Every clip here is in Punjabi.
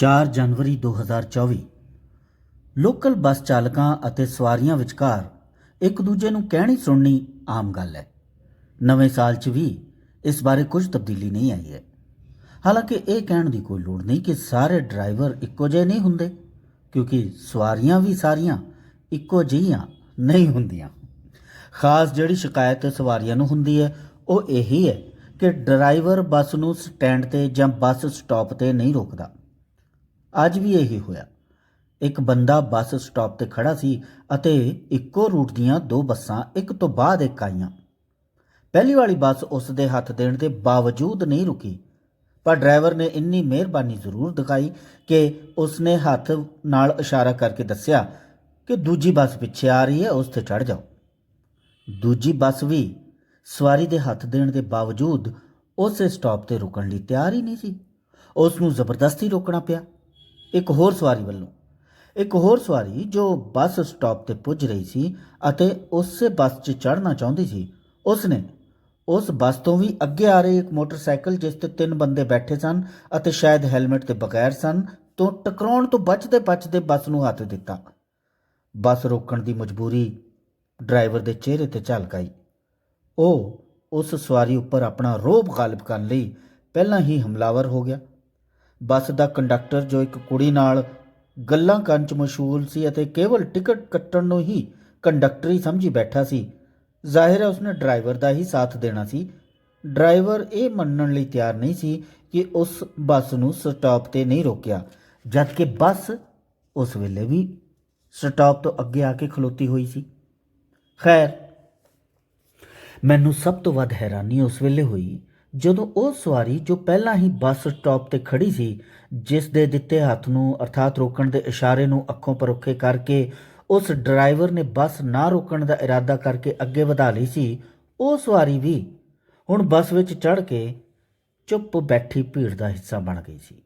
4 ਜਨਵਰੀ 2024 ਲੋਕਲ ਬੱਸ ਚਾਲਕਾਂ ਅਤੇ ਸਵਾਰੀਆਂ ਵਿਚਕਾਰ ਇੱਕ ਦੂਜੇ ਨੂੰ ਕਹਿਣੀ ਸੁਣਨੀ ਆਮ ਗੱਲ ਹੈ। ਨਵੇਂ ਸਾਲ 'ਚ ਵੀ ਇਸ ਬਾਰੇ ਕੁਝ ਤਬਦੀਲੀ ਨਹੀਂ ਆਈ ਹੈ। ਹਾਲਾਂਕਿ ਇਹ ਕਹਿਣ ਦੀ ਕੋਈ ਲੋੜ ਨਹੀਂ ਕਿ ਸਾਰੇ ਡਰਾਈਵਰ ਇੱਕੋ ਜਿਹੇ ਨਹੀਂ ਹੁੰਦੇ, ਕਿਉਂਕਿ ਸਵਾਰੀਆਂ ਵੀ ਸਾਰੀਆਂ ਇੱਕੋ ਜਿਹੀਆਂ ਨਹੀਂ ਹੁੰਦੀਆਂ। ਖਾਸ ਜਿਹੜੀ ਸ਼ਿਕਾਇਤ ਸਵਾਰੀਆਂ ਨੂੰ ਹੁੰਦੀ ਹੈ, ਉਹ ਇਹੀ ਹੈ ਕਿ ਡਰਾਈਵਰ ਬੱਸ ਨੂੰ ਸਟੈਂਡ ਤੇ ਜਾਂ ਬੱਸ ਸਟਾਪ ਤੇ ਨਹੀਂ ਰੋਕਦਾ। ਅੱਜ ਵੀ ਇਹੀ ਹੋਇਆ। ਇੱਕ ਬੰਦਾ ਬੱਸ ਸਟਾਪ ਤੇ ਖੜਾ ਸੀ ਅਤੇ ਇੱਕੋ ਰੂਟ ਦੀਆਂ ਦੋ ਬੱਸਾਂ ਇੱਕ ਤੋਂ ਬਾਅਦ ਇੱਕ ਆਈਆਂ। ਪਹਿਲੀ ਵਾਲੀ ਬੱਸ ਉਸ ਦੇ ਹੱਥ ਦੇਣ ਦੇ ਬਾਵਜੂਦ ਨਹੀਂ ਰੁਕੀ, ਪਰ ਡਰਾਈਵਰ ਨੇ ਇੰਨੀ ਮਿਹਰਬਾਨੀ ਜ਼ਰੂਰ ਦਿਖਾਈ ਕਿ ਉਸਨੇ ਹੱਥ ਨਾਲ ਇਸ਼ਾਰਾ ਕਰਕੇ ਦੱਸਿਆ ਕਿ ਦੂਜੀ ਬੱਸ ਪਿੱਛੇ ਆ ਰਹੀ ਹੈ, ਉਸ ਤੇ ਚੜ ਜਾਓ। ਦੂਜੀ ਬੱਸ ਵੀ ਸਵਾਰੀ ਦੇ ਹੱਥ ਦੇਣ ਦੇ ਬਾਵਜੂਦ ਉਸੇ ਸਟਾਪ ਤੇ ਰੁਕਣ ਲਈ ਤਿਆਰ ਹੀ ਨਹੀਂ ਸੀ। ਉਸ ਨੂੰ ਜ਼ਬਰਦਸਤੀ ਰੋਕਣਾ ਪਿਆ। ਇੱਕ ਹੋਰ ਸਵਾਰੀ ਵੱਲੋਂ। ਇੱਕ ਹੋਰ ਸਵਾਰੀ ਜੋ ਬੱਸ ਸਟਾਪ ਤੇ ਪੁੱਜ ਰਹੀ ਸੀ ਅਤੇ ਉਸੇ ਬੱਸ 'ਚ ਚੜ੍ਹਨਾ ਚਾਹੁੰਦੀ ਸੀ, ਉਸਨੇ ਉਸ ਬੱਸ ਤੋਂ ਵੀ ਅੱਗੇ ਆ ਰਹੀ ਇੱਕ ਮੋਟਰਸਾਈਕਲ ਜਿਸ ਤੇ ਤਿੰਨ ਬੰਦੇ ਬੈਠੇ ਸਨ ਅਤੇ ਸ਼ਾਇਦ ਹੈਲਮਟ ਤੇ ਬਗੈਰ ਸਨ, ਤੋਂ ਟਕਰਾਉਣ ਤੋਂ ਬਚਦੇ ਬਚਦੇ ਬੱਸ ਨੂੰ ਹੱਥ ਦਿੱਤਾ। ਬੱਸ ਰੋਕਣ ਦੀ ਮਜਬੂਰੀ ਡਰਾਈਵਰ ਦੇ ਚਿਹਰੇ ਤੇ ਝਲਕ ਆਈ। ਉਹ ਉਸ ਸਵਾਰੀ ਉੱਪਰ ਆਪਣਾ ਰੋਬ ਗਾਲਬ ਕਰਨ ਲਈ ਪਹਿਲਾਂ ਹੀ ਹਮਲਾਵਰ ਹੋ ਗਿਆ। ਬੱਸ ਦਾ ਕੰਡਕਟਰ ਜੋ ਇੱਕ ਕੁੜੀ ਨਾਲ ਗੱਲਾਂ ਕਰਨ ਚ ਮਸ਼ਹੂਰ ਸੀ ਅਤੇ ਕੇਵਲ ਟਿਕਟ ਕੱਟਣ ਨੂੰ ਹੀ ਕੰਡਕਟਰ ਹੀ ਸਮਝੀ ਬੈਠਾ ਸੀ। ਜ਼ਾਹਿਰ ਹੈ ਉਸਨੇ ਡਰਾਈਵਰ ਦਾ ਹੀ ਸਾਥ ਦੇਣਾ ਸੀ। ਡਰਾਈਵਰ ਇਹ ਮੰਨਣ ਲਈ ਤਿਆਰ ਨਹੀਂ ਸੀ ਕਿ ਉਸ ਬੱਸ ਨੂੰ ਸਟਾਪ ਤੇ ਨਹੀਂ ਰੋਕਿਆ, ਜਦਕਿ ਬੱਸ ਉਸ ਵੇਲੇ ਵੀ ਸਟਾਪ ਤੋਂ ਅੱਗੇ ਆ ਕੇ ਖਲੋਤੀ ਹੋਈ ਸੀ। ਖੈਰ, ਮੈਨੂੰ ਸਭ ਤੋਂ ਵੱਧ ਹੈਰਾਨੀ ਉਸ ਵੇਲੇ ਹੋਈ ਜਦੋਂ ਉਹ ਸਵਾਰੀ ਜੋ ਪਹਿਲਾਂ ਹੀ ਬੱਸ ਸਟਾਪ ਤੇ ਖੜੀ ਸੀ, ਜਿਸ ਦੇ ਦਿੱਤੇ ਹੱਥ ਨੂੰ ਅਰਥਾਤ ਰੋਕਣ ਦੇ ਇਸ਼ਾਰੇ ਨੂੰ ਅੱਖੋਂ ਪਰੋਖੇ ਕਰਕੇ ਉਸ ਡਰਾਈਵਰ ਨੇ ਬੱਸ ਨਾ ਰੋਕਣ ਦਾ ਇਰਾਦਾ ਕਰਕੇ ਅੱਗੇ ਵਧਾ ਲਈ ਸੀ, ਉਹ ਸਵਾਰੀ ਵੀ ਹੁਣ ਬੱਸ ਵਿੱਚ ਚੜ੍ਹ ਕੇ ਚੁੱਪ ਬੈਠੀ ਭੀੜ ਦਾ ਹਿੱਸਾ ਬਣ ਗਈ ਸੀ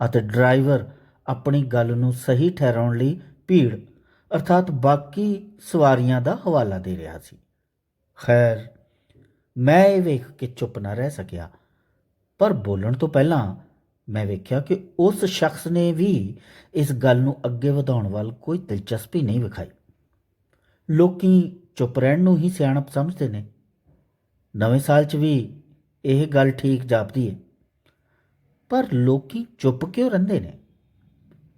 ਅਤੇ ਡਰਾਈਵਰ ਆਪਣੀ ਗੱਲ ਨੂੰ ਸਹੀ ਠਹਿਰਾਉਣ ਲਈ ਭੀੜ ਅਰਥਾਤ ਬਾਕੀ ਸਵਾਰੀਆਂ ਦਾ ਹਵਾਲਾ ਦੇ ਰਿਹਾ ਸੀ। ਖੈਰ ਮੈਂ ਇਹ ਵੇਖ ਕੇ ਚੁੱਪ ਨਾ ਰਹਿ ਸਕਿਆ। ਪਰ ਬੋਲਣ ਤੋਂ ਪਹਿਲਾਂ ਮੈਂ ਵੇਖਿਆ ਕਿ ਉਸ ਸ਼ਖਸ ਨੇ ਵੀ ਇਸ ਗੱਲ ਨੂੰ ਅੱਗੇ ਵਧਾਉਣ ਵੱਲ ਕੋਈ ਦਿਲਚਸਪੀ ਨਹੀਂ ਵਿਖਾਈ। ਲੋਕੀ ਚੁੱਪ ਰਹਿਣ ਨੂੰ ਹੀ ਸਿਆਣਪ ਸਮਝਦੇ ਨੇ। ਨਵੇਂ ਸਾਲ 'ਚ ਵੀ ਇਹ ਗੱਲ ਠੀਕ ਜਾਪਦੀ ਹੈ ਪਰ ਲੋਕੀ ਚੁੱਪ ਕਿਉਂ ਰਹਿੰਦੇ ਨੇ?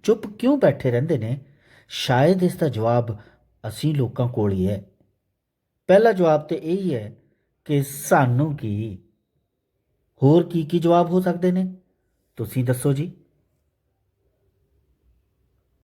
ਚੁੱਪ ਕਿਉਂ ਬੈਠੇ ਰਹਿੰਦੇ ਨੇ? ਸ਼ਾਇਦ ਇਸ ਦਾ ਜਵਾਬ ਅਸੀਂ ਲੋਕਾਂ ਕੋਲ ਹੀ ਹੈ। ਪਹਿਲਾ ਜਵਾਬ ਤੇ ਇਹ ਹੀ ਹੈ ਕਿ ਸਾਨੂੰ ਕੀ? ਹੋਰ ਕੀ ਕੀ ਜਵਾਬ ਹੋ ਸਕਦੇ ਨੇ? ਤੁਸੀਂ ਦੱਸੋ ਜੀ।